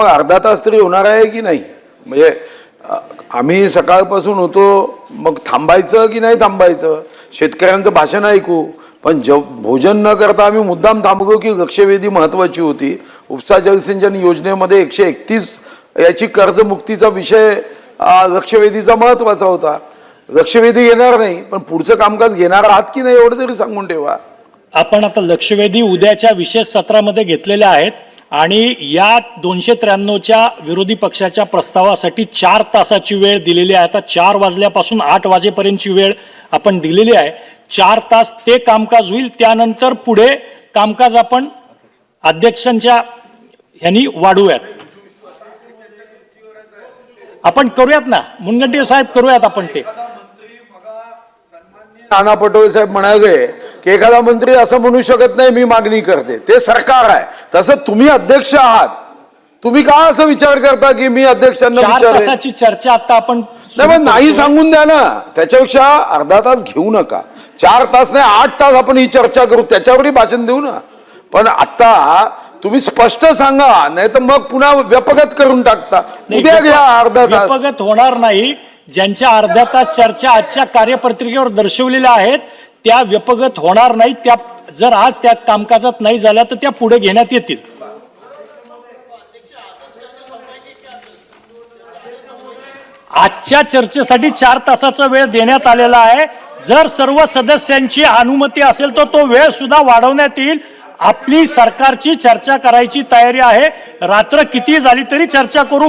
मग अर्धा तास तरी होणार आहे की नाही? म्हणजे आम्ही सकाळपासून होतो मग थांबायचं की नाही थांबायचं? शेतकऱ्यांचं भाषण ऐकू. पण जव भोजन न करता आम्ही मुद्दाम थांबलो की लक्षवेधी महत्त्वाची होती. उपसा जलसिंचन योजनेमध्ये एकशे एकतीस याची कर्जमुक्तीचा विषय लक्षवेधीचा महत्त्वाचा होता. लक्षवेधी घेणार नाही पण पुढचं कामकाज घेणार आहात की नाही एवढं तरी सांगून ठेवा. आपण आता लक्षवेधी उद्याच्या विशेष सत्रामध्ये घेतलेल्या आहेत. आणि या दोनशे त्र्याण्णवच्या विरोधी पक्षाच्या प्रस्तावासाठी चार तासाची वेळ दिलेली आहे. आता चार वाजल्यापासून आठ वाजेपर्यंतची वेळ आपण दिलेली आहे. चार तास ते कामकाज होईल. त्यानंतर पुढे कामकाज आपण अध्यक्षांच्या ह्यांनी वाढवूयात आपण करूयात ना? मुनगंटीवार साहेब करूयात आपण ते. नाना पटोले साहेब म्हणाले की एखादा मंत्री असं म्हणू शकत नाही मी मागणी करते. ते सरकार आहे. तसं तुम्ही अध्यक्ष आहात. तुम्ही का असं विचार करता की मी अध्यक्षांना चार विचार चर्चा आता आपण नाही सांगून द्या ना. त्याच्यापेक्षा अर्धा तास घेऊ नका. चार तास नाही आठ तास आपण ही चर्चा करू. त्याच्यावरही भाषण देऊ ना. पण आता तुम्ही स्पष्ट सांगा नाही तर मग पुन्हा व्यपगत करून टाकता. उद्या घ्या अर्धा तास. व्यपगत होणार नाही. ज्यांच्या अर्ध्या तास चर्चा आजच्या कार्यपत्रिकेवर दर्शवलेल्या आहेत त्या व्यपगत होणार नाही त्या जर आज त्या कामकाजात नाही झाल्या तर त्या पुढे घेण्यात येतील. आजच्या चर्चेसाठी चार तासाचा वेळ देण्यात आलेला आहे. जर सर्व सदस्यांची अनुमती असेल तर तो वेळ सुद्धा वाढवण्यात येईल. आपली सरकारची चर्चा करायची तयारी आहे. रात्र किती झाली तरी चर्चा करू.